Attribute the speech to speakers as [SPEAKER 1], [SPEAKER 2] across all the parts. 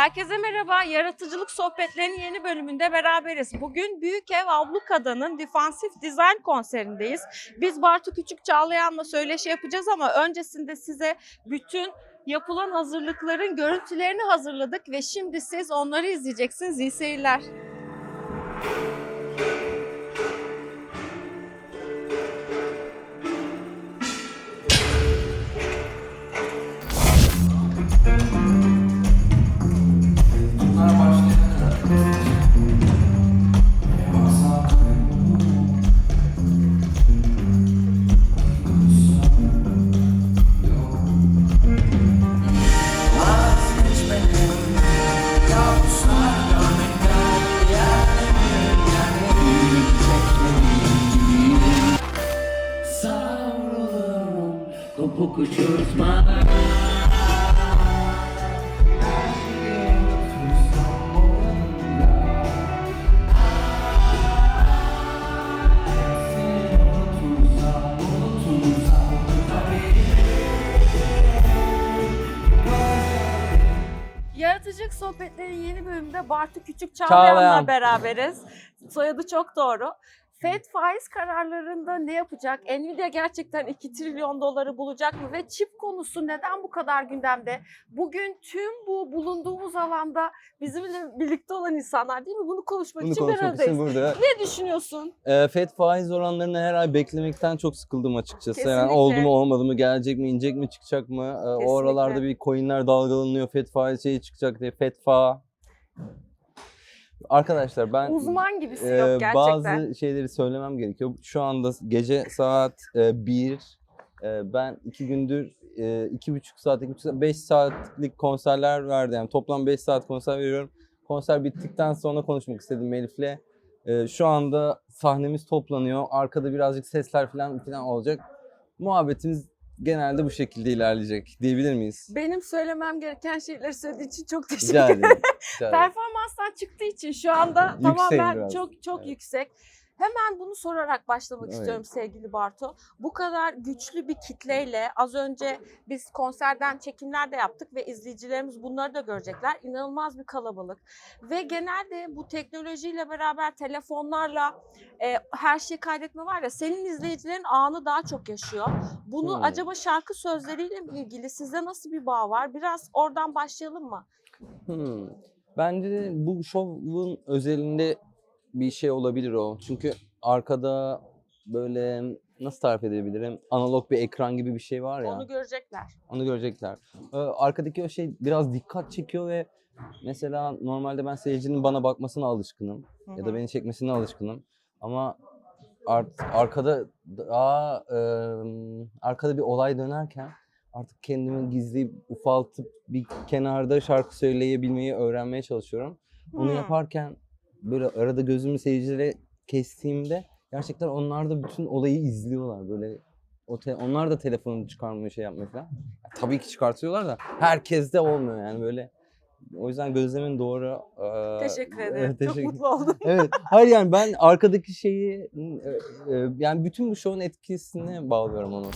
[SPEAKER 1] Herkese merhaba. Yaratıcılık Sohbetlerinin yeni bölümünde beraberiz. Bugün Büyük Ev Ablukada'nın Defansif Design konserindeyiz. Biz Bartu Küçük Çağlayan'la söyleşi yapacağız ama öncesinde size bütün yapılan hazırlıkların görüntülerini hazırladık ve şimdi siz onları izleyeceksiniz. İyi seyirler.
[SPEAKER 2] Kopuk uçurtma
[SPEAKER 1] Yaratıcılık Sohbetlerinin yeni bölümünde Bartu Küçük Çağlayan'la
[SPEAKER 3] Çağlayan.
[SPEAKER 1] beraberiz. Soyadı çok doğru. FED faiz kararlarında ne yapacak? Nvidia gerçekten 2 trilyon doları bulacak mı? Ve çip konusu neden bu kadar gündemde? Bugün tüm bu bulunduğumuz alanda bizimle birlikte olan insanlar değil mi? Bunu konuşmak
[SPEAKER 3] Bunu
[SPEAKER 1] için bir
[SPEAKER 3] konuşmak için
[SPEAKER 1] aradayız.
[SPEAKER 3] burada.
[SPEAKER 1] Ne düşünüyorsun?
[SPEAKER 3] Ee, FED faiz oranlarını her ay beklemekten çok sıkıldım açıkçası. Yani
[SPEAKER 1] Kesinlikle.
[SPEAKER 3] oldu mu olmadı mı, gelecek mi, inecek mi, çıkacak mı? Ee, o
[SPEAKER 1] Kesinlikle.
[SPEAKER 3] aralarda bir coinler dalgalanıyor, FED faiz şeyi çıkacak diye. FEDFA. Arkadaşlar ben
[SPEAKER 1] Uzman gibisi
[SPEAKER 3] e,
[SPEAKER 1] yok gerçekten.
[SPEAKER 3] bazı şeyleri söylemem gerekiyor. Şu anda gece saat 1. ben iki gündür e, iki buçuk saat, iki buçuk saat, beş saatlik konserler verdim. Yani toplam 5 saat konser veriyorum. Konser bittikten sonra konuşmak istedim Elif'le. E, şu anda sahnemiz toplanıyor. Arkada birazcık sesler falan falan olacak. Muhabbetimiz genelde bu şekilde ilerleyecek diyebilir miyiz?
[SPEAKER 1] Benim söylemem gereken şeyleri söylediğin için çok teşekkür ederim. Performanstan çıktığı için şu anda
[SPEAKER 3] Yüksek
[SPEAKER 1] tamamen
[SPEAKER 3] biraz.
[SPEAKER 1] çok çok
[SPEAKER 3] Evet.
[SPEAKER 1] yüksek. Hemen bunu sorarak başlamak
[SPEAKER 3] Evet.
[SPEAKER 1] istiyorum sevgili Bartu. Bu kadar güçlü bir kitleyle az önce biz konserden çekimler de yaptık ve izleyicilerimiz bunları da görecekler. İnanılmaz bir kalabalık. Ve genelde bu teknolojiyle beraber telefonlarla e, her şeyi kaydetme var ya senin izleyicilerin anı daha çok yaşıyor. Bunu
[SPEAKER 3] Hmm.
[SPEAKER 1] acaba şarkı sözleriyle mi ilgili sizde nasıl bir bağ var? Biraz oradan başlayalım mı?
[SPEAKER 3] Hmm. Bence de bu şovun özelinde bir şey olabilir o. Çünkü arkada böyle nasıl tarif edebilirim? Analog bir ekran gibi bir şey var ya.
[SPEAKER 1] Onu görecekler.
[SPEAKER 3] Onu görecekler. Ee, Arkadaki o şey biraz dikkat çekiyor ve mesela normalde ben seyircinin bana bakmasına alışkınım
[SPEAKER 1] Hı
[SPEAKER 3] ya
[SPEAKER 1] hı.
[SPEAKER 3] da beni çekmesine alışkınım. Ama art, arkada daha e, arkada bir olay dönerken artık kendimi gizleyip ufaltıp bir kenarda şarkı söyleyebilmeyi öğrenmeye çalışıyorum. Bunu
[SPEAKER 1] Hmm.
[SPEAKER 3] yaparken böyle arada gözümü seyircilere kestiğimde gerçekten onlar da bütün olayı izliyorlar böyle. O te- onlar da telefonunu çıkarmıyor şey yapmıyor falan. Ya tabii ki çıkartıyorlar da herkes de olmuyor yani böyle. O yüzden gözlemin doğru. eee,
[SPEAKER 1] Teşekkür ederim. Çok
[SPEAKER 3] teşekkür-
[SPEAKER 1] mutlu oldum.
[SPEAKER 3] evet. Hayır yani ben arkadaki şeyi e, e, yani bütün bu şovun etkisini bağlıyorum onu.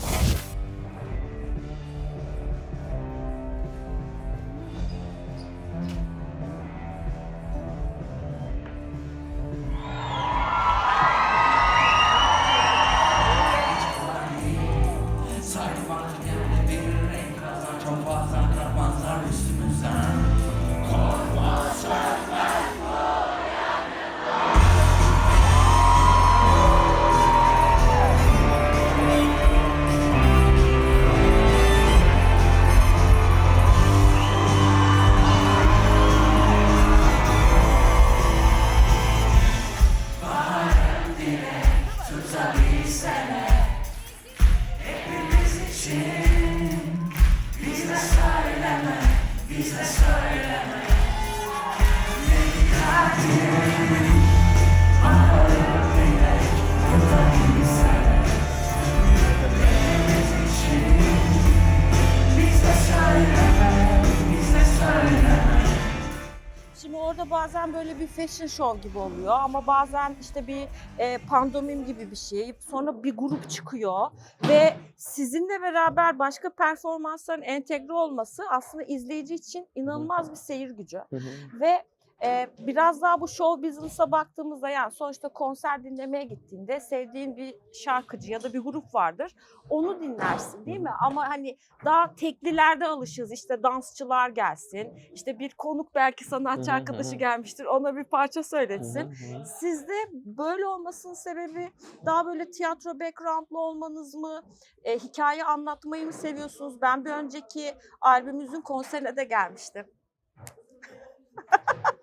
[SPEAKER 1] Böyle bir fashion show gibi oluyor ama bazen işte bir e, pandomim gibi bir şey. Sonra bir grup çıkıyor ve sizinle beraber başka performansların entegre olması aslında izleyici için inanılmaz bir seyir gücü. Ve e, biraz daha bu show business'a baktığımızda yani sonuçta konser dinlemeye gittiğinde sevdiğin bir şarkıcı ya da bir grup vardır. Onu dinlersin değil mi? Ama hani daha teklilerde alışığız. İşte dansçılar gelsin. işte bir konuk belki sanatçı arkadaşı gelmiştir. Ona bir parça söyletsin. Sizde böyle olmasının sebebi daha böyle tiyatro background'lu olmanız mı? E, hikaye anlatmayı mı seviyorsunuz? Ben bir önceki albümümüzün konserine de gelmiştim.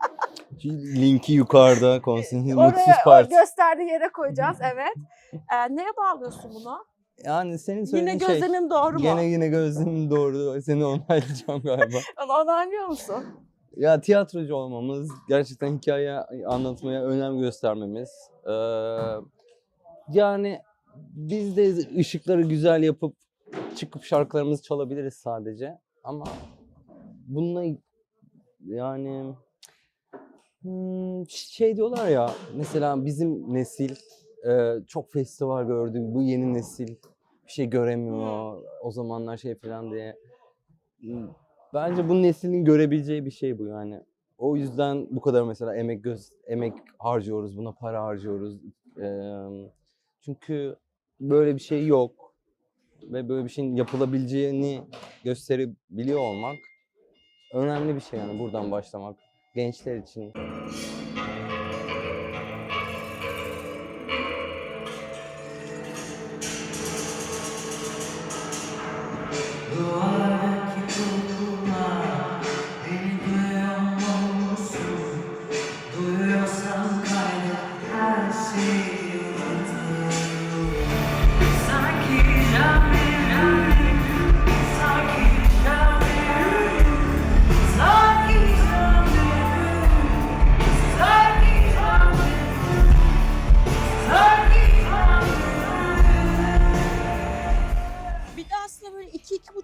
[SPEAKER 3] Linki yukarıda konserin mutsuz
[SPEAKER 1] Oraya o
[SPEAKER 3] parti.
[SPEAKER 1] gösterdiği yere koyacağız evet. Ee, neye bağlıyorsun bunu?
[SPEAKER 3] Yani senin
[SPEAKER 1] Yine
[SPEAKER 3] söylediğin şey.
[SPEAKER 1] gözlemim doğru mu?
[SPEAKER 3] Gene yine gözlemin doğru. Seni onaylayacağım galiba.
[SPEAKER 1] Onu onaylıyor musun?
[SPEAKER 3] ya tiyatrocu olmamız, gerçekten hikaye anlatmaya önem göstermemiz. Ee, yani biz de ışıkları güzel yapıp çıkıp şarkılarımızı çalabiliriz sadece. Ama bununla yani şey diyorlar ya mesela bizim nesil çok festival gördü. Bu yeni nesil bir şey göremiyor. O zamanlar şey falan diye. Bence bu neslin görebileceği bir şey bu yani. O yüzden bu kadar mesela emek göz emek harcıyoruz, buna para harcıyoruz. Çünkü böyle bir şey yok ve böyle bir şeyin yapılabileceğini gösterebiliyor olmak önemli bir şey yani buradan başlamak gençler için.
[SPEAKER 4] Duvardaki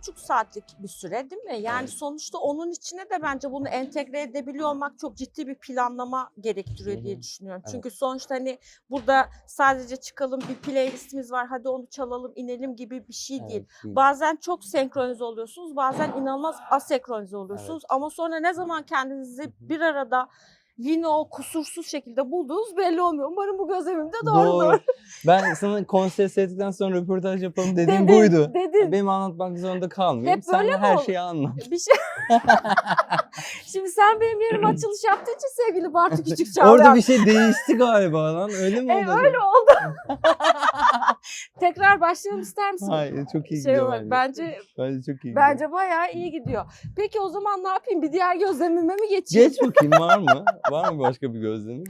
[SPEAKER 1] buçuk saatlik bir süre değil mi? Yani sonuçta onun içine de bence bunu entegre edebiliyor olmak çok ciddi bir planlama gerektiriyor
[SPEAKER 3] Hı
[SPEAKER 1] diye
[SPEAKER 3] hı.
[SPEAKER 1] düşünüyorum.
[SPEAKER 3] Evet.
[SPEAKER 1] Çünkü sonuçta hani burada sadece çıkalım bir playlistimiz var hadi onu çalalım inelim gibi bir şey değil.
[SPEAKER 3] Evet, değil.
[SPEAKER 1] Bazen çok senkronize oluyorsunuz, bazen inanılmaz asenkronize oluyorsunuz. Ama sonra ne zaman kendinizi bir arada yine o kusursuz şekilde bulduğunuz belli olmuyor. Umarım bu gözlemim de doğrudur.
[SPEAKER 3] Doğru. Ben sana konser seyrettikten sonra röportaj yapalım dediğim
[SPEAKER 1] Dedin,
[SPEAKER 3] buydu.
[SPEAKER 1] dedin.
[SPEAKER 3] Benim anlatmak zorunda kalmayayım.
[SPEAKER 1] Hep
[SPEAKER 3] Sen
[SPEAKER 1] böyle
[SPEAKER 3] her
[SPEAKER 1] oldu?
[SPEAKER 3] şeyi anlat.
[SPEAKER 1] Bir şey. Şimdi sen benim yerime açılış yaptığın için sevgili Bartu Küçük Çağlayan.
[SPEAKER 3] Orada bir şey değişti galiba lan. Öyle mi
[SPEAKER 1] E,
[SPEAKER 3] oldu?
[SPEAKER 1] öyle oldu. Tekrar başlayalım ister misin?
[SPEAKER 3] Hayır çok iyi
[SPEAKER 1] şey
[SPEAKER 3] gidiyor
[SPEAKER 1] olarak
[SPEAKER 3] bence.
[SPEAKER 1] bence
[SPEAKER 3] Bence çok iyi gidiyor.
[SPEAKER 1] bence bayağı iyi gidiyor. Peki o zaman ne yapayım? Bir diğer gözlemime mi geçeyim?
[SPEAKER 3] Geç bakayım var mı? Var mı başka bir gözlemin?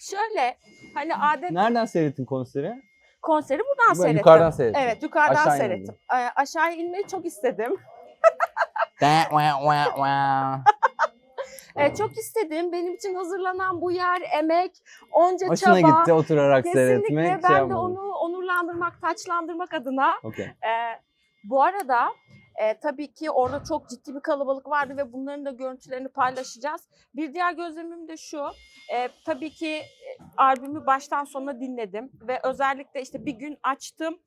[SPEAKER 1] Şöyle hani adet
[SPEAKER 3] Nereden seyrettin konseri?
[SPEAKER 1] konseri buradan
[SPEAKER 3] Ben
[SPEAKER 1] seyrettim.
[SPEAKER 3] yukarıdan seyrettim.
[SPEAKER 1] Evet yukarıdan
[SPEAKER 3] Aşağı
[SPEAKER 1] seyrettim. Ee, aşağıya inmeyi çok istedim. Ee, çok istedim. Benim için hazırlanan bu yer, emek, onca
[SPEAKER 3] Hoşuna
[SPEAKER 1] çaba.
[SPEAKER 3] gitti oturarak seyretmek.
[SPEAKER 1] Kesinlikle
[SPEAKER 3] şey
[SPEAKER 1] ben de
[SPEAKER 3] yapmadım.
[SPEAKER 1] onu onurlandırmak, taçlandırmak adına
[SPEAKER 3] Okey.
[SPEAKER 1] Ee, bu arada e, tabii ki orada çok ciddi bir kalabalık vardı ve bunların da görüntülerini paylaşacağız. Bir diğer gözlemim de şu. e, tabii ki e, albümü baştan sona dinledim ve özellikle işte bir gün açtım.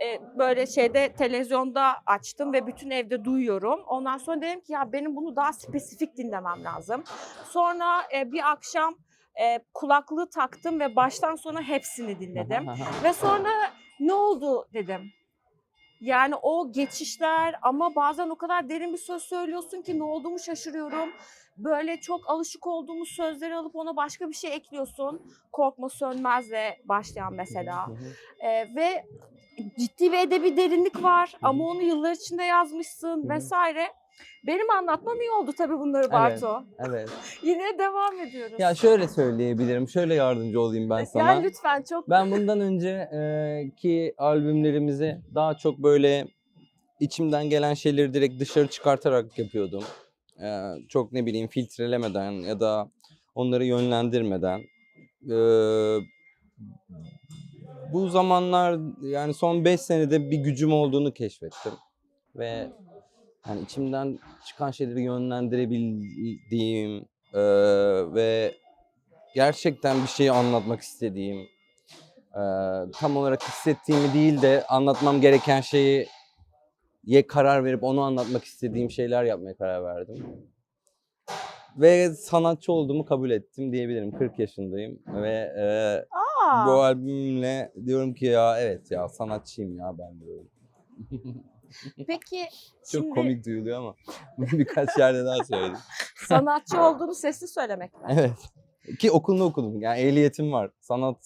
[SPEAKER 1] e, böyle şeyde televizyonda açtım ve bütün evde duyuyorum. Ondan sonra dedim ki ya benim bunu daha spesifik dinlemem lazım. Sonra e, bir akşam e, kulaklığı taktım ve baştan sona hepsini dinledim. Ve sonra ne oldu dedim. Yani o geçişler ama bazen o kadar derin bir söz söylüyorsun ki ne olduğumu şaşırıyorum. Böyle çok alışık olduğumuz sözleri alıp ona başka bir şey ekliyorsun. Korkma sönmezle başlayan mesela. Ee, ve ciddi ve edebi derinlik var ama onu yıllar içinde yazmışsın vesaire. Benim anlatmam iyi oldu tabii bunları
[SPEAKER 3] Evet.
[SPEAKER 1] Bartu.
[SPEAKER 3] Evet.
[SPEAKER 1] Yine devam ediyoruz.
[SPEAKER 3] Ya şöyle söyleyebilirim. Şöyle yardımcı olayım ben sana.
[SPEAKER 1] Yani lütfen çok
[SPEAKER 3] Ben bundan önce e, ki albümlerimizi daha çok böyle içimden gelen şeyleri direkt dışarı çıkartarak yapıyordum. E, çok ne bileyim filtrelemeden ya da onları yönlendirmeden. E, bu zamanlar yani son 5 senede bir gücüm olduğunu keşfettim. Ve yani içimden çıkan şeyleri yönlendirebildiğim, Ee, ve gerçekten bir şeyi anlatmak istediğim, ee, tam olarak hissettiğimi değil de anlatmam gereken şeyi ye karar verip onu anlatmak istediğim şeyler yapmaya karar verdim. Ve sanatçı olduğumu kabul ettim diyebilirim. 40 yaşındayım ve e,
[SPEAKER 1] Aa,
[SPEAKER 3] bu albümle diyorum ki ya evet ya sanatçıyım ya ben de
[SPEAKER 1] peki
[SPEAKER 3] Çok
[SPEAKER 1] şimdi
[SPEAKER 3] komik duyuluyor ama bunu birkaç yerde daha söyledim.
[SPEAKER 1] sanatçı olduğunu sesli söylemek mi?
[SPEAKER 3] Evet. Ki okulunu okudum. Yani ehliyetim var. Sanat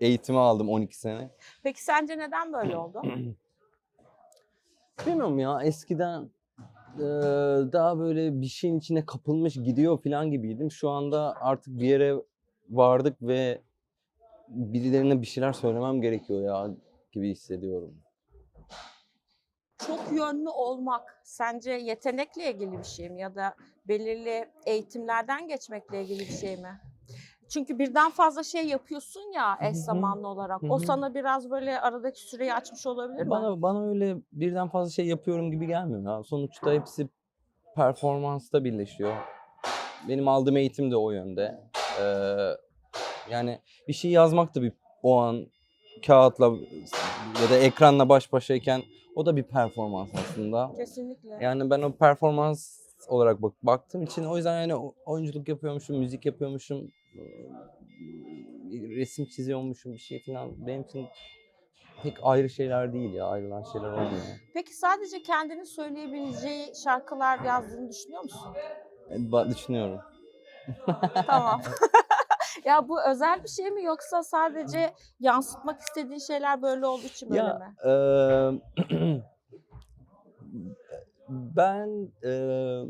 [SPEAKER 3] eğitimi aldım 12 sene.
[SPEAKER 1] Peki sence neden böyle oldu?
[SPEAKER 3] Bilmiyorum ya eskiden daha böyle bir şeyin içine kapılmış gidiyor falan gibiydim. Şu anda artık bir yere vardık ve birilerine bir şeyler söylemem gerekiyor ya gibi hissediyorum.
[SPEAKER 1] Çok yönlü olmak sence yetenekle ilgili bir şey mi ya da belirli eğitimlerden geçmekle ilgili bir şey mi? Çünkü birden fazla şey yapıyorsun ya eş zamanlı olarak. O sana biraz böyle aradaki süreyi açmış olabilir mi?
[SPEAKER 3] Bana bana öyle birden fazla şey yapıyorum gibi gelmiyor ya. Sonuçta hepsi performansta birleşiyor. Benim aldığım eğitim de o yönde. Ee, yani bir şey yazmak da bir o an kağıtla ya da ekranla baş başayken o da bir performans aslında.
[SPEAKER 1] Kesinlikle.
[SPEAKER 3] Yani ben o performans olarak bak baktığım için o yüzden yani oyunculuk yapıyormuşum, müzik yapıyormuşum, resim çiziyormuşum bir şey falan benim için pek ayrı şeyler değil ya ayrılan şeyler olmuyor.
[SPEAKER 1] Peki sadece kendini söyleyebileceği şarkılar yazdığını düşünüyor musun?
[SPEAKER 3] Ben düşünüyorum.
[SPEAKER 1] tamam. ya bu özel bir şey mi yoksa sadece yansıtmak istediğin şeyler böyle olduğu için böyle
[SPEAKER 3] Ya
[SPEAKER 1] mi?
[SPEAKER 3] eee, ben eee,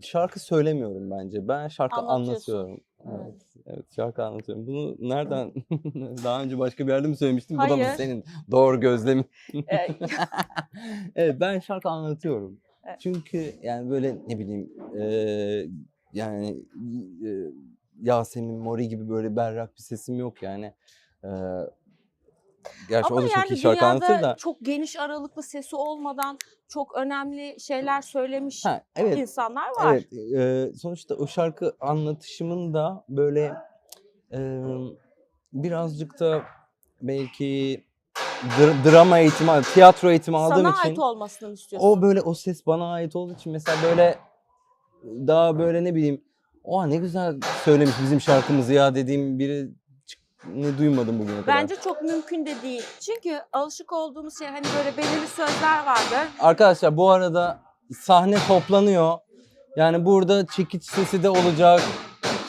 [SPEAKER 3] şarkı söylemiyorum bence. Ben şarkı anlatıyorum. Evet, evet şarkı anlatıyorum. Bunu nereden daha önce başka bir yerde mi söylemiştim? Bu da mı
[SPEAKER 1] Hayır.
[SPEAKER 3] senin doğru gözlemin?
[SPEAKER 1] Ee,
[SPEAKER 3] evet ben şarkı anlatıyorum.
[SPEAKER 1] Evet.
[SPEAKER 3] Çünkü yani böyle ne bileyim eee, yani eee, Yasemin Mori gibi böyle berrak bir sesim yok yani. Eee gerçi
[SPEAKER 1] Ama
[SPEAKER 3] o da çok
[SPEAKER 1] yani
[SPEAKER 3] iyi şarkı anlatır da.
[SPEAKER 1] çok geniş aralıklı sesi olmadan çok önemli şeyler söylemiş
[SPEAKER 3] Ha, evet.
[SPEAKER 1] insanlar var.
[SPEAKER 3] Evet, eee, sonuçta o şarkı anlatışımın da böyle eee, birazcık da belki dra- drama eğitimi, tiyatro eğitimi aldığım
[SPEAKER 1] Sana
[SPEAKER 3] için
[SPEAKER 1] ait olmasını istiyorsun.
[SPEAKER 3] o böyle o ses bana ait olduğu için mesela böyle daha böyle ne bileyim oha ne güzel söylemiş bizim şarkımızı ya dediğim biri ne duymadım bugüne kadar.
[SPEAKER 1] Bence çok mümkün de değil. Çünkü alışık olduğumuz şey hani böyle belirli sözler vardır.
[SPEAKER 3] Arkadaşlar bu arada sahne toplanıyor. Yani burada çekiç sesi de olacak.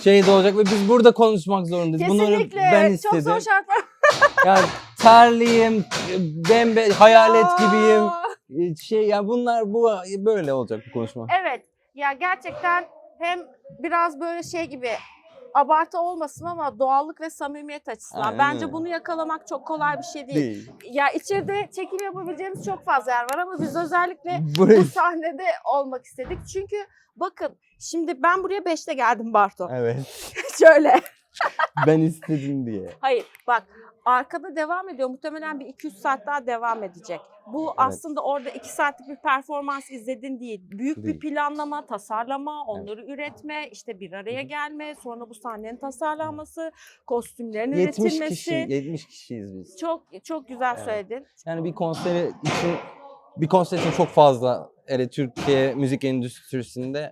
[SPEAKER 3] Şey de olacak ve biz burada konuşmak zorundayız. Bunları
[SPEAKER 1] Kesinlikle.
[SPEAKER 3] ben
[SPEAKER 1] çok
[SPEAKER 3] istedim.
[SPEAKER 1] zor şartlar.
[SPEAKER 3] Yani terliyim, bembe hayalet gibiyim.
[SPEAKER 1] Aa!
[SPEAKER 3] Şey ya bunlar bu böyle olacak bu konuşma.
[SPEAKER 1] Evet. Ya gerçekten hem biraz böyle şey gibi abartı olmasın ama doğallık ve samimiyet açısından.
[SPEAKER 3] Aynen
[SPEAKER 1] Bence bunu yakalamak çok kolay bir şey değil.
[SPEAKER 3] Değil.
[SPEAKER 1] Ya içeride çekim yapabileceğimiz çok fazla yer var ama biz özellikle
[SPEAKER 3] Burayı...
[SPEAKER 1] bu sahnede olmak istedik. Çünkü bakın şimdi ben buraya 5'te geldim Barto.
[SPEAKER 3] Evet.
[SPEAKER 1] Şöyle.
[SPEAKER 3] Ben istedim diye.
[SPEAKER 1] Hayır bak arkada devam ediyor. Muhtemelen bir 2-3 saat daha devam edecek. Bu aslında orada 2 saatlik bir performans izledin değil. Büyük bir
[SPEAKER 3] Değil.
[SPEAKER 1] planlama, tasarlama, onları üretme, işte bir araya gelme, sonra bu sahnenin tasarlanması, kostümlerin
[SPEAKER 3] 70
[SPEAKER 1] üretilmesi.
[SPEAKER 3] kişi, 70 kişiyiz biz.
[SPEAKER 1] Çok çok güzel
[SPEAKER 3] Evet.
[SPEAKER 1] söyledin.
[SPEAKER 3] Yani bir konseri için bir konser için çok fazla hele Türkiye müzik endüstrisinde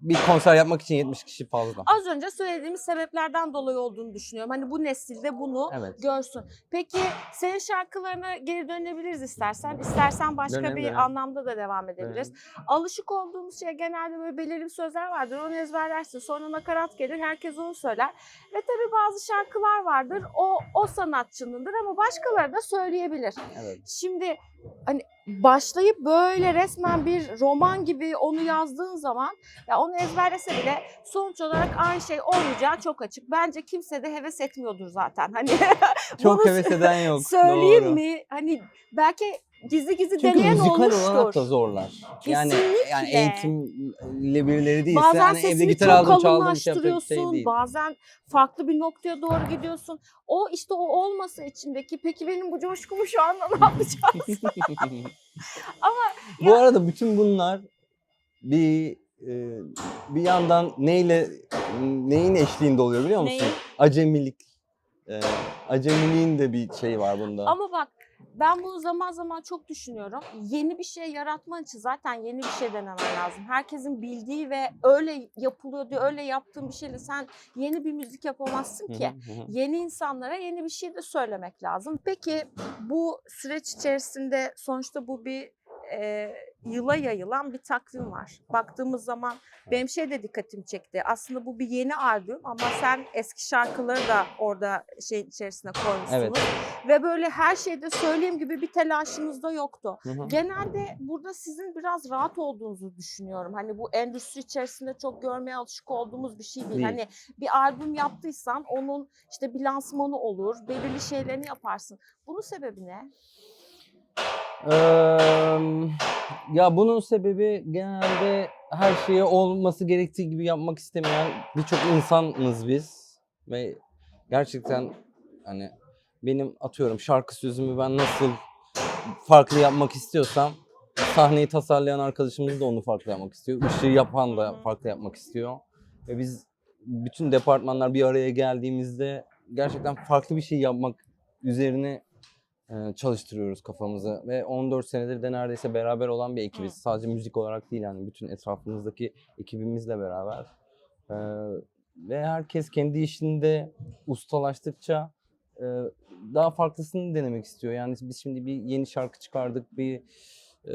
[SPEAKER 3] bir konser yapmak için 70 kişi fazla.
[SPEAKER 1] Az önce söylediğimiz sebeplerden dolayı olduğunu düşünüyorum. Hani bu nesilde bunu
[SPEAKER 3] Evet.
[SPEAKER 1] görsün. Peki senin şarkılarına geri dönebiliriz istersen. İstersen başka
[SPEAKER 3] Dönelim,
[SPEAKER 1] bir
[SPEAKER 3] dönelim.
[SPEAKER 1] anlamda da devam edebiliriz. Alışık olduğumuz şey genelde böyle belirli sözler vardır. Onu ezberlersin. Sonra nakarat gelir. Herkes onu söyler. Ve tabii bazı şarkılar vardır. O o sanatçınındır ama başkaları da söyleyebilir.
[SPEAKER 3] Evet.
[SPEAKER 1] Şimdi hani başlayıp böyle resmen bir roman gibi onu yazdığın zaman ya onu ezberlese bile sonuç olarak aynı şey olmayacağı çok açık. Bence kimse de heves etmiyordur zaten. Hani
[SPEAKER 3] Çok heves eden yok.
[SPEAKER 1] söyleyeyim
[SPEAKER 3] doğru.
[SPEAKER 1] mi? Hani belki gizli gizli
[SPEAKER 3] Çünkü
[SPEAKER 1] deneyen
[SPEAKER 3] müzikal
[SPEAKER 1] olmuştur.
[SPEAKER 3] olarak da zorlar. Yani,
[SPEAKER 1] Kesinlikle.
[SPEAKER 3] yani eğitimle birileri değilse
[SPEAKER 1] Bazen
[SPEAKER 3] hani evde gitar aldım çaldım şey yapacak şey değil.
[SPEAKER 1] bazen farklı bir noktaya doğru gidiyorsun. O işte o olmasa içindeki peki benim bu coşkumu şu anda ne yapacağız? Ama
[SPEAKER 3] Bu arada bütün bunlar bir e, bir yandan neyle neyin eşliğinde oluyor biliyor musun?
[SPEAKER 1] Neyin?
[SPEAKER 3] Acemilik. E, acemiliğin de bir şey var bunda.
[SPEAKER 1] Ama bak ben bunu zaman zaman çok düşünüyorum. Yeni bir şey yaratman için zaten yeni bir şey denemen lazım. Herkesin bildiği ve öyle yapılıyor diye öyle yaptığın bir şeyle sen yeni bir müzik yapamazsın ki. Yeni insanlara yeni bir şey de söylemek lazım. Peki bu süreç içerisinde sonuçta bu bir e, yıla yayılan bir takvim var. Baktığımız zaman benim şey de dikkatimi çekti. Aslında bu bir yeni albüm ama sen eski şarkıları da orada şey içerisine koymuşsunuz.
[SPEAKER 3] Evet.
[SPEAKER 1] Ve böyle her şeyde söyleyeyim gibi bir telaşınız da yoktu.
[SPEAKER 3] Hı hı.
[SPEAKER 1] Genelde burada sizin biraz rahat olduğunuzu düşünüyorum. Hani bu endüstri içerisinde çok görmeye alışık olduğumuz bir şey değil.
[SPEAKER 3] Değil.
[SPEAKER 1] Hani bir albüm yaptıysan onun işte bir lansmanı olur, belirli şeylerini yaparsın. Bunun sebebi ne?
[SPEAKER 3] Eee, ya bunun sebebi genelde her şeye olması gerektiği gibi yapmak istemeyen birçok insanız biz. Ve gerçekten hani benim atıyorum şarkı sözümü ben nasıl farklı yapmak istiyorsam sahneyi tasarlayan arkadaşımız da onu farklı yapmak istiyor. Işığı yapan da farklı yapmak istiyor. Ve biz bütün departmanlar bir araya geldiğimizde gerçekten farklı bir şey yapmak üzerine çalıştırıyoruz kafamızı ve 14 senedir de neredeyse beraber olan bir ekibiz.
[SPEAKER 1] Hı.
[SPEAKER 3] Sadece müzik olarak değil yani bütün etrafımızdaki ekibimizle beraber. E, ve herkes kendi işinde ustalaştıkça e, daha farklısını denemek istiyor. Yani biz şimdi bir yeni şarkı çıkardık, bir e,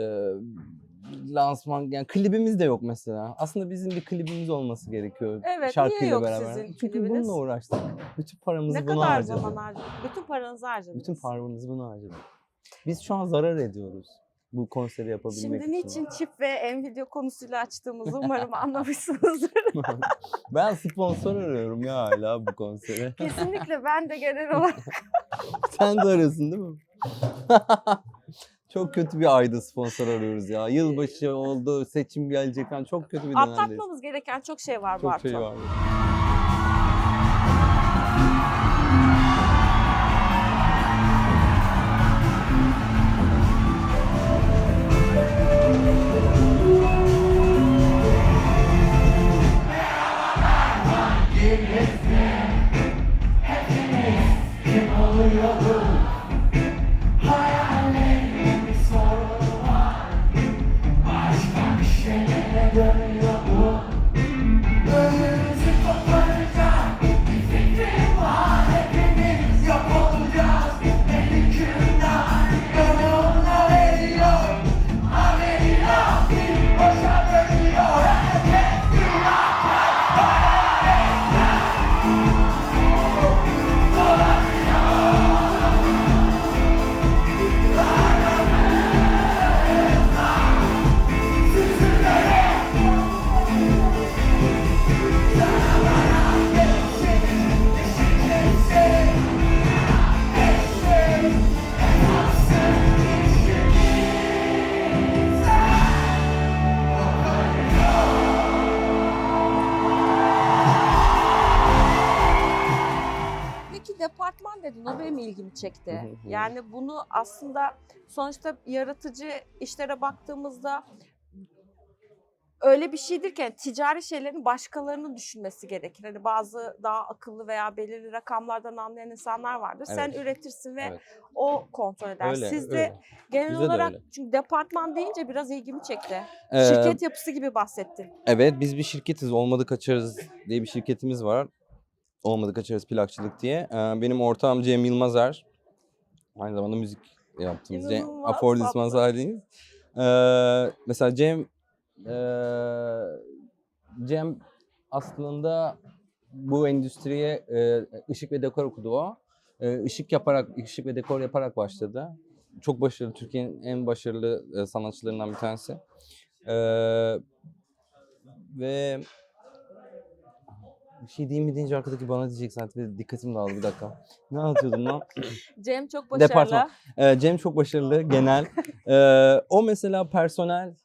[SPEAKER 3] lansman yani klibimiz de yok mesela. Aslında bizim bir klibimiz olması gerekiyor
[SPEAKER 1] Evet, niye
[SPEAKER 3] şarkıyla
[SPEAKER 1] yok
[SPEAKER 3] beraber.
[SPEAKER 1] sizin
[SPEAKER 3] Çünkü
[SPEAKER 1] klibiniz?
[SPEAKER 3] bununla uğraştık. Bütün paramızı
[SPEAKER 1] ne
[SPEAKER 3] buna
[SPEAKER 1] kadar
[SPEAKER 3] harcadık.
[SPEAKER 1] zaman harcadınız? Bütün paranızı harcadınız.
[SPEAKER 3] Bütün paramızı buna harcadık. Biz şu an zarar ediyoruz bu konseri yapabilmek
[SPEAKER 1] Şimdi
[SPEAKER 3] için.
[SPEAKER 1] niçin çip ve Nvidia konusuyla açtığımızı umarım anlamışsınızdır.
[SPEAKER 3] ben sponsor arıyorum ya hala bu konsere.
[SPEAKER 1] Kesinlikle ben de genel olarak
[SPEAKER 3] Sen de arıyorsun değil mi? Çok kötü bir ayda sponsor arıyoruz ya. Yılbaşı oldu, seçim gelecek falan. Çok kötü bir dönemdeyiz.
[SPEAKER 1] atlatmamız gereken çok şey var
[SPEAKER 3] Çok
[SPEAKER 1] Bartu.
[SPEAKER 3] şey var.
[SPEAKER 1] Dedin o benim ilgimi çekti. Yani bunu aslında sonuçta yaratıcı işlere baktığımızda öyle bir şeydir ki yani ticari şeylerin başkalarının düşünmesi gerekir. Hani bazı daha akıllı veya belirli rakamlardan anlayan insanlar vardır. Sen
[SPEAKER 3] Evet.
[SPEAKER 1] üretirsin ve
[SPEAKER 3] Evet.
[SPEAKER 1] o kontrol eder.
[SPEAKER 3] Öyle,
[SPEAKER 1] Siz de
[SPEAKER 3] öyle.
[SPEAKER 1] genel
[SPEAKER 3] Bizde de
[SPEAKER 1] olarak
[SPEAKER 3] öyle.
[SPEAKER 1] çünkü departman deyince biraz ilgimi çekti.
[SPEAKER 3] Ee,
[SPEAKER 1] Şirket yapısı gibi bahsettin.
[SPEAKER 3] Evet biz bir şirketiz. Olmadı kaçarız diye bir şirketimiz var. Olmadı kaçarız plakçılık diye. Ee, benim ortağım Cem Yılmazer. Aynı zamanda müzik yaptığımız Cem
[SPEAKER 1] tatlı.
[SPEAKER 3] Mazari'yiz. Ee, mesela Cem ee, Cem aslında bu endüstriye e, ışık ve dekor okudu o. E, ışık yaparak, ışık ve dekor yaparak başladı. Çok başarılı, Türkiye'nin en başarılı e, sanatçılarından bir tanesi. E, ve bir şey diyeyim mi deyince arkadaki bana diyecek zaten dikkatim dağıldı bir dakika. Ne anlatıyordum lan?
[SPEAKER 1] Cem çok başarılı.
[SPEAKER 3] Departman. Ee, Cem çok başarılı genel. Ee, o mesela personel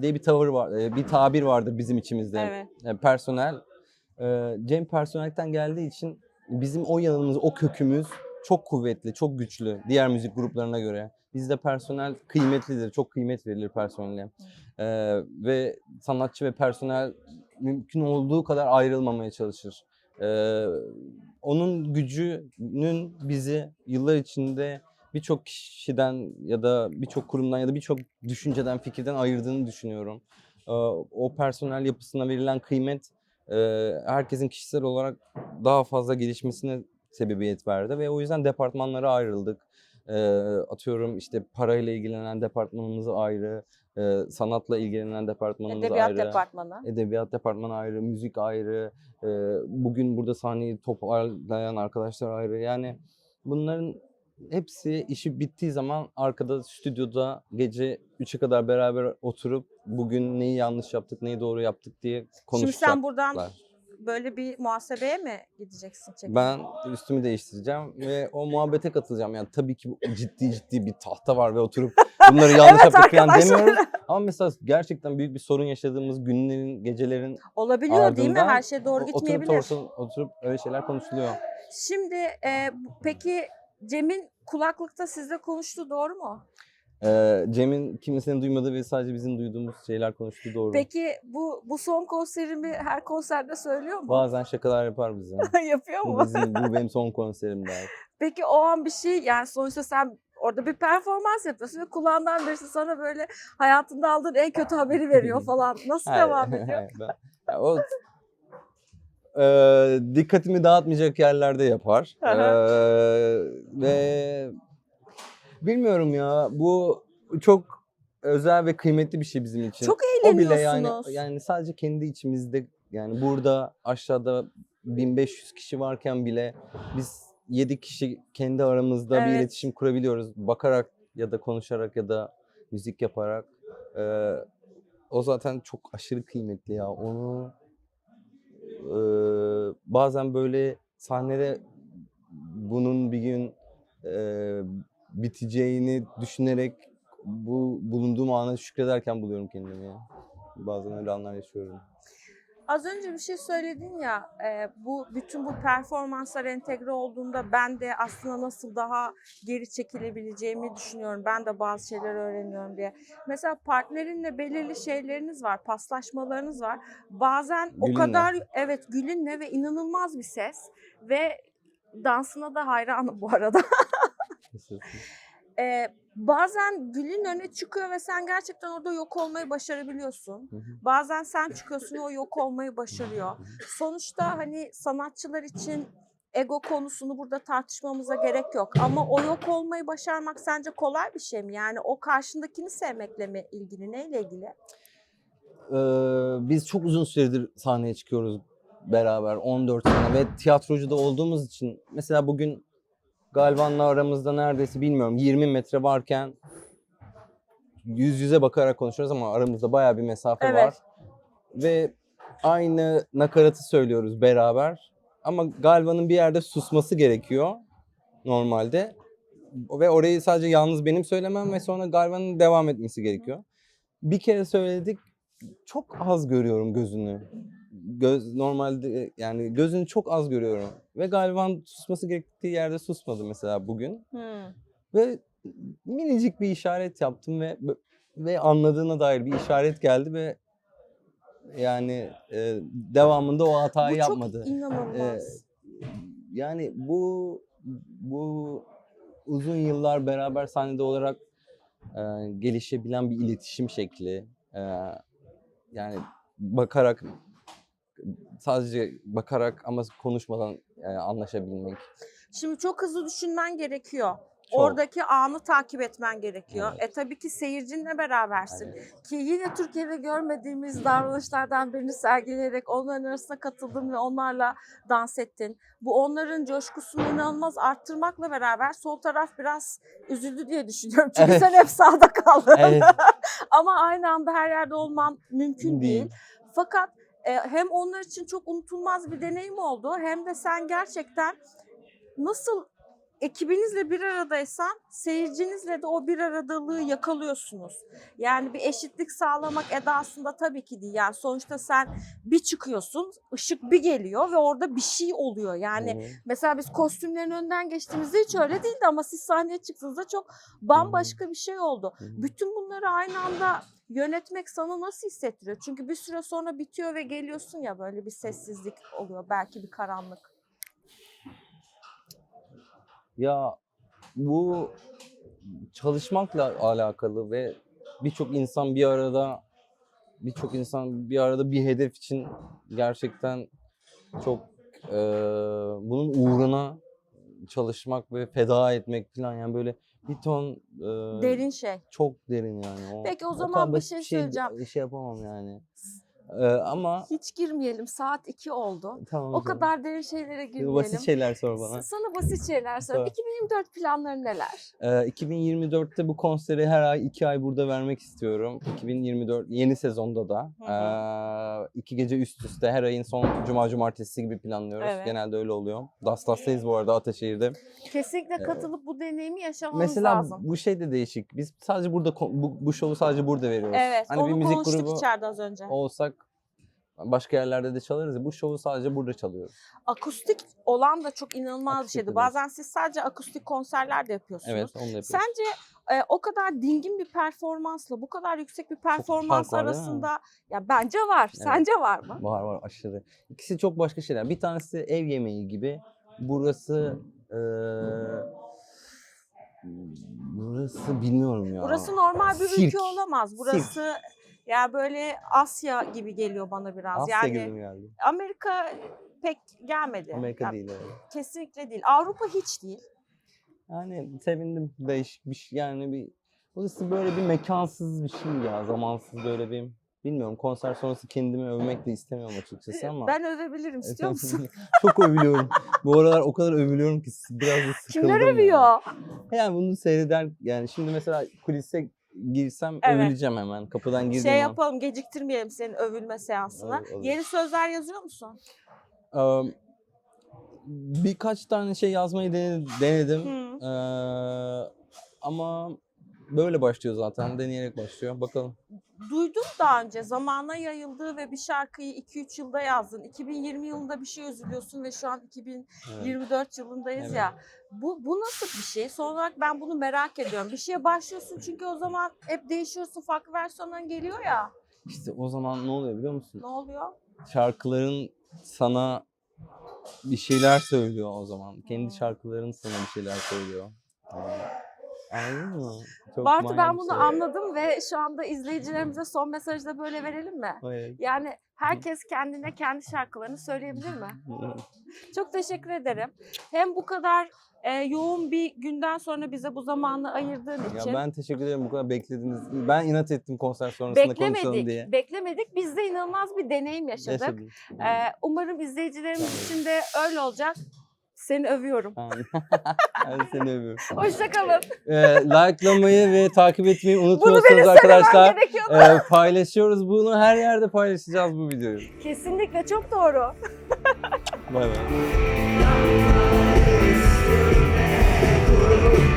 [SPEAKER 3] diye bir tavır var, e, bir tabir vardır bizim içimizde.
[SPEAKER 1] Evet.
[SPEAKER 3] Yani personel. Ee, Cem personelden geldiği için bizim o yanımız, o kökümüz çok kuvvetli, çok güçlü diğer müzik gruplarına göre. Bizde personel kıymetlidir, çok kıymet verilir personele. Ee, ve sanatçı ve personel mümkün olduğu kadar ayrılmamaya çalışır. Ee, onun gücünün bizi yıllar içinde birçok kişiden ya da birçok kurumdan ya da birçok düşünceden, fikirden ayırdığını düşünüyorum. Ee, o personel yapısına verilen kıymet e, herkesin kişisel olarak daha fazla gelişmesine sebebiyet verdi ve o yüzden departmanlara ayrıldık. Ee, atıyorum işte parayla ilgilenen departmanımız ayrı, e, sanatla ilgilenen departmanımız
[SPEAKER 1] Edebiyat
[SPEAKER 3] ayrı.
[SPEAKER 1] departmanı.
[SPEAKER 3] Edebiyat departmanı ayrı, müzik ayrı, e, bugün burada sahneyi toparlayan arkadaşlar ayrı. Yani bunların hepsi işi bittiği zaman arkada stüdyoda gece 3'e kadar beraber oturup bugün neyi yanlış yaptık, neyi doğru yaptık diye
[SPEAKER 1] Şimdi
[SPEAKER 3] konuşacaklar.
[SPEAKER 1] sen buradan böyle bir muhasebeye mi gideceksin? çekim?
[SPEAKER 3] Ben üstümü değiştireceğim ve o muhabbete katılacağım. Yani tabii ki ciddi ciddi bir tahta var ve oturup bunları yanlış
[SPEAKER 1] Evet
[SPEAKER 3] yaptık falan demiyorum. Ama mesela gerçekten büyük bir sorun yaşadığımız günlerin, gecelerin
[SPEAKER 1] Olabiliyor değil mi? Her şey doğru gitmeyebilir.
[SPEAKER 3] Oturup, oturup, öyle şeyler konuşuluyor.
[SPEAKER 1] Şimdi e, peki Cem'in kulaklıkta sizle konuştuğu doğru mu?
[SPEAKER 3] Ee, Cem'in kimsenin duymadığı ve sadece bizim duyduğumuz şeyler konuştuğu doğru.
[SPEAKER 1] Peki bu bu son konserimi her konserde söylüyor mu?
[SPEAKER 3] Bazen şakalar yapar bize.
[SPEAKER 1] Yapıyor
[SPEAKER 3] bu,
[SPEAKER 1] mu?
[SPEAKER 3] bizim, bu benim son konserim der.
[SPEAKER 1] Peki o an bir şey yani sonuçta sen orada bir performans yapıyorsun ve kulağından birisi sana böyle hayatında aldığın en kötü haberi veriyor falan. Nasıl
[SPEAKER 3] Hayır,
[SPEAKER 1] devam ediyor?
[SPEAKER 3] hayır, ben- o Eee, dikkatimi dağıtmayacak yerlerde yapar. Eee, ve bilmiyorum ya bu çok özel ve kıymetli bir şey bizim için.
[SPEAKER 1] Çok
[SPEAKER 3] o bile yani
[SPEAKER 1] eğleniyorsunuz.
[SPEAKER 3] yani sadece kendi içimizde yani burada aşağıda 1500 kişi varken bile biz 7 kişi kendi aramızda bir
[SPEAKER 1] Evet.
[SPEAKER 3] iletişim kurabiliyoruz. Bakarak ya da konuşarak ya da müzik yaparak. Eee, o zaten çok aşırı kıymetli ya. Onu eee, bazen böyle sahnede bunun bir gün eee, biteceğini düşünerek bu bulunduğum ana şükrederken buluyorum kendimi ya. Bazen öyle anlar yaşıyorum.
[SPEAKER 1] Az önce bir şey söyledin ya e, bu bütün bu performanslar entegre olduğunda ben de aslında nasıl daha geri çekilebileceğimi düşünüyorum. Ben de bazı şeyler öğreniyorum diye. Mesela partnerinle belirli şeyleriniz var, paslaşmalarınız var. Bazen o
[SPEAKER 3] Gül'ünle.
[SPEAKER 1] kadar evet Gül'ünle ve inanılmaz bir ses ve dansına da hayranım bu arada. E, bazen Gül'ün öne çıkıyor ve sen gerçekten orada yok olmayı başarabiliyorsun. Bazen sen çıkıyorsun o yok olmayı başarıyor. Sonuçta hani sanatçılar için ego konusunu burada tartışmamıza gerek yok. Ama o yok olmayı başarmak sence kolay bir şey mi? Yani o karşındakini sevmekle mi ilgili? Neyle ilgili?
[SPEAKER 3] Ee, biz çok uzun süredir sahneye çıkıyoruz beraber 14 sene ve tiyatrocu da olduğumuz için mesela bugün Galvan'la aramızda neredeyse bilmiyorum 20 metre varken yüz yüze bakarak konuşuyoruz ama aramızda bayağı bir mesafe
[SPEAKER 1] Evet.
[SPEAKER 3] var. Ve aynı nakaratı söylüyoruz beraber. Ama Galvan'ın bir yerde susması gerekiyor normalde. Ve orayı sadece yalnız benim söylemem ve sonra Galvan'ın devam etmesi gerekiyor. Bir kere söyledik çok az görüyorum gözünü. Göz normalde yani gözünü çok az görüyorum. Ve Galvan susması gerektiği yerde susmadı mesela bugün.
[SPEAKER 1] Hmm.
[SPEAKER 3] Ve minicik bir işaret yaptım ve ve anladığına dair bir işaret geldi ve yani e, devamında o hatayı
[SPEAKER 1] Bu
[SPEAKER 3] yapmadı.
[SPEAKER 1] çok inanılmaz.
[SPEAKER 3] Yani bu bu uzun yıllar beraber sahnede olarak e, gelişebilen bir iletişim şekli. E, yani bakarak sadece bakarak ama konuşmadan e, anlaşabilmek.
[SPEAKER 1] Şimdi çok hızlı düşünmen gerekiyor.
[SPEAKER 3] Çok.
[SPEAKER 1] Oradaki anı takip etmen gerekiyor.
[SPEAKER 3] Evet.
[SPEAKER 1] E tabii ki seyircinle berabersin.
[SPEAKER 3] Yani
[SPEAKER 1] Ki yine Türkiye'de görmediğimiz davranışlardan birini sergileyerek onların arasına katıldın ve onlarla dans ettin. Bu onların coşkusunu inanılmaz arttırmakla beraber sol taraf biraz üzüldü diye düşünüyorum. Çünkü
[SPEAKER 3] Evet.
[SPEAKER 1] sen hep sağda kaldın.
[SPEAKER 3] Evet.
[SPEAKER 1] Ama aynı anda her yerde olman mümkün değil.
[SPEAKER 3] Değil.
[SPEAKER 1] Fakat hem onlar için çok unutulmaz bir deneyim oldu hem de sen gerçekten nasıl ekibinizle bir aradaysan seyircinizle de o bir aradalığı yakalıyorsunuz. Yani bir eşitlik sağlamak edasında tabii ki değil. Yani sonuçta sen bir çıkıyorsun, ışık bir geliyor ve orada bir şey oluyor. Yani
[SPEAKER 3] Hı hı.
[SPEAKER 1] mesela biz kostümlerin önden geçtiğimizde hiç öyle değildi ama siz sahneye çıktığınızda çok bambaşka bir şey oldu.
[SPEAKER 3] Hı hı.
[SPEAKER 1] Bütün bunları aynı anda yönetmek sana nasıl hissettiriyor? Çünkü bir süre sonra bitiyor ve geliyorsun ya böyle bir sessizlik oluyor, belki bir karanlık.
[SPEAKER 3] Ya bu çalışmakla alakalı ve birçok insan bir arada birçok insan bir arada bir hedef için gerçekten çok eee, bunun uğruna çalışmak ve feda etmek falan yani böyle bir ton eee,
[SPEAKER 1] Derin şey.
[SPEAKER 3] çok derin yani. O,
[SPEAKER 1] Peki o
[SPEAKER 3] o
[SPEAKER 1] zaman bir
[SPEAKER 3] basit
[SPEAKER 1] şey söyleyeceğim.
[SPEAKER 3] Şey yapamam yani. Eee, ama
[SPEAKER 1] Hiç girmeyelim. Saat 2 oldu.
[SPEAKER 3] tamam.
[SPEAKER 1] O
[SPEAKER 3] canım.
[SPEAKER 1] kadar derin şeylere girmeyelim.
[SPEAKER 3] Basit şeyler sor bana.
[SPEAKER 1] Sana basit şeyler sorayım.
[SPEAKER 3] Sor.
[SPEAKER 1] 2024 planları neler?
[SPEAKER 3] Ee, 2024'te bu konseri her ay iki ay burada vermek istiyorum. 2024 yeni sezonda da
[SPEAKER 1] Hı
[SPEAKER 3] ee, iki gece üst üste her ayın son cuma cumartesi gibi planlıyoruz.
[SPEAKER 1] Evet.
[SPEAKER 3] Genelde öyle oluyor. Dastas'tayız bu arada Ataşehir'de.
[SPEAKER 1] Kesinlikle katılıp bu deneyimi yaşamanız
[SPEAKER 3] Mesela
[SPEAKER 1] lazım.
[SPEAKER 3] bu şey de değişik. Biz sadece burada bu, bu şovu sadece burada veriyoruz.
[SPEAKER 1] Evet,
[SPEAKER 3] hani
[SPEAKER 1] onu
[SPEAKER 3] bir müzik
[SPEAKER 1] konuştuk
[SPEAKER 3] grubu
[SPEAKER 1] içeride az önce.
[SPEAKER 3] olsak başka yerlerde de çalarız ya. Bu şovu sadece burada çalıyoruz.
[SPEAKER 1] Akustik olan da çok inanılmaz bir
[SPEAKER 3] Akustik
[SPEAKER 1] şeydi.
[SPEAKER 3] de
[SPEAKER 1] Bazen siz sadece akustik konserler de yapıyorsunuz.
[SPEAKER 3] Evet, onu da yapıyoruz.
[SPEAKER 1] Sence e, o kadar dingin bir performansla bu kadar yüksek bir performans arasında ya bence var.
[SPEAKER 3] Evet.
[SPEAKER 1] Sence var mı?
[SPEAKER 3] Var var aşırı. İkisi çok başka şeyler. Bir tanesi ev yemeği gibi. Burası eee, burası bilmiyorum ya.
[SPEAKER 1] Burası normal bir
[SPEAKER 3] Sirk.
[SPEAKER 1] ülke olamaz. Burası ya böyle Asya gibi geliyor bana biraz.
[SPEAKER 3] Asya
[SPEAKER 1] yani
[SPEAKER 3] gibi mi geldi?
[SPEAKER 1] Amerika pek gelmedi.
[SPEAKER 3] Amerika
[SPEAKER 1] Ya,
[SPEAKER 3] değil evet.
[SPEAKER 1] Kesinlikle değil. Avrupa hiç değil.
[SPEAKER 3] Yani sevindim değişik bir yani bir burası böyle bir mekansız bir şey ya zamansız böyle bir bilmiyorum konser sonrası kendimi övmek de istemiyorum açıkçası ama.
[SPEAKER 1] Ben övebilirim istiyor musun?
[SPEAKER 3] Çok övülüyorum. Bu aralar o kadar övülüyorum ki biraz da sıkıldım.
[SPEAKER 1] Kimler
[SPEAKER 3] yani.
[SPEAKER 1] övüyor?
[SPEAKER 3] Yani bunu seyreder yani şimdi mesela kulise girsem
[SPEAKER 1] Evet.
[SPEAKER 3] övüleceğim hemen. Kapıdan
[SPEAKER 1] Şey
[SPEAKER 3] an.
[SPEAKER 1] yapalım geciktirmeyelim senin övülme seansına.
[SPEAKER 3] Olur, olur.
[SPEAKER 1] Yeni sözler yazıyor musun?
[SPEAKER 3] Eee, birkaç tane şey yazmayı dene- denedim.
[SPEAKER 1] Hı.
[SPEAKER 3] Eee, ama böyle başlıyor zaten. Deneyerek başlıyor. Bakalım.
[SPEAKER 1] Duydum daha önce zamana yayıldığı ve bir şarkıyı 2-3 yılda yazdın. 2020 yılında bir şey üzülüyorsun ve şu an 2024 yılındayız
[SPEAKER 3] Evet.
[SPEAKER 1] ya. Bu, bu nasıl bir şey? Son olarak ben bunu merak ediyorum. Bir şeye başlıyorsun çünkü o zaman hep değişiyorsun, farklı versiyonların geliyor ya.
[SPEAKER 3] İşte o zaman ne oluyor biliyor musun?
[SPEAKER 1] Ne oluyor?
[SPEAKER 3] Şarkıların sana bir şeyler söylüyor o zaman. Kendi şarkıların sana bir şeyler söylüyor. Anladın? Çok
[SPEAKER 1] Bartu ben bunu
[SPEAKER 3] şey.
[SPEAKER 1] anladım ve şu anda izleyicilerimize son mesajı da böyle verelim mi?
[SPEAKER 3] Evet.
[SPEAKER 1] Yani herkes kendine kendi şarkılarını söyleyebilir mi? Çok teşekkür ederim. Hem bu kadar e, yoğun bir günden sonra bize bu zamanı ayırdığın
[SPEAKER 3] Ya
[SPEAKER 1] için.
[SPEAKER 3] ben teşekkür ederim bu kadar beklediniz. Ben inat ettim konser sonrasında konuşalım
[SPEAKER 1] Beklemedik.
[SPEAKER 3] diye.
[SPEAKER 1] Beklemedik. Biz de inanılmaz bir deneyim yaşadık.
[SPEAKER 3] Yaşadım.
[SPEAKER 1] Ee, umarım izleyicilerimiz için de öyle olacak. Seni övüyorum.
[SPEAKER 3] Ben seni övüyorum.
[SPEAKER 1] Hoşçakalın.
[SPEAKER 3] Ee, likelamayı ve takip etmeyi
[SPEAKER 1] benim
[SPEAKER 3] arkadaşlar. Ee, paylaşıyoruz bunu. Her yerde paylaşacağız bu videoyu.
[SPEAKER 1] Kesinlikle çok doğru.
[SPEAKER 3] Bay bay.